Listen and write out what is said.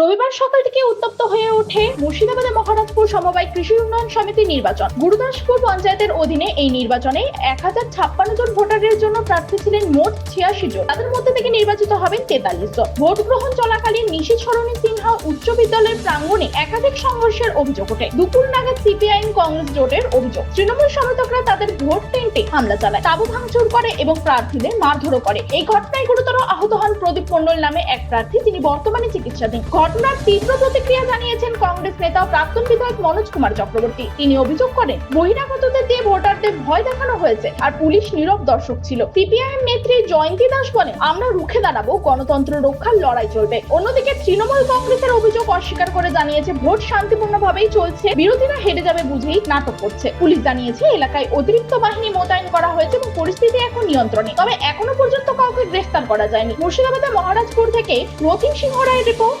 রবিবার সকাল থেকে উত্তপ্ত হয়ে ওঠে মুর্শিদাবাদের মহারাজপুর সমবায় কৃষি উন্নয়ন সমিতি নির্বাচন। গুরুদাসপুর পঞ্চায়েতের অধীনে এই নির্বাচনে এক হাজার ছাপ্পান্ন জন ভোটারের জন্য প্রার্থী ছিলেন মোট ছিয়াশি জন। তাদের মধ্যে থেকে নির্বাচিত হবেন তেতাল্লিশ জন। ভোট গ্রহণ চলাকালীন নিশি সরণী সিনহা উচ্চ বিদ্যালয়ের প্রাঙ্গণে একাধিক সংঘর্ষের অভিযোগ ওঠে। দুপুর নাগাদ সিপিআইএম কংগ্রেস জোটের অভিযোগ। তৃণমূল সমর্থকরা তাদের ভোট কেন্দ্রে হামলা চালায়। তাবু ভাঙচুর করে এবং প্রার্থীদের মারধরও করে। এই ঘটনায় গুরুতর আহত হন প্রদীপ মণ্ডল নামে এক প্রার্থী। তিনি বর্তমানে চিকিৎসাধীন। ঘটনার তীব্র প্রতিক্রিয়া জানিয়েছেন কংগ্রেস নেতা প্রাক্তন বিধায়ক মনোজ কুমার চক্রবর্তী। তিনি অভিযোগ করেন, বহিরাগতদের দিয়ে ভোটারদের ভয় দেখানো হয়েছে আর পুলিশ নীরব দর্শক ছিল। সিপিআইএম নেত্রী জয়ন্তী দাস বলেন, আমরা রুখে দাঁড়াবো, গণতন্ত্র রক্ষার লড়াই চলবে। অন্যদিকে তৃণমূল কংগ্রেসের অভিযোগ অস্বীকার করে জানিয়েছে, ভোট শান্তিপূর্ণভাবেই চলছে, বিরোধীরা হেরে যাবে বুঝেই নাটক করছে। পুলিশ জানিয়েছে, এলাকায় অতিরিক্ত বাহিনী মোতায়েন করা হয়েছে এবং পরিস্থিতি এখন নিয়ন্ত্রণে, তবে এখনও পর্যন্ত কাউকে গ্রেফতার করা যায়নি। মুর্শিদাবাদের মহারাজপুর থেকে রথিন সিংহ রায়ের রিপোর্ট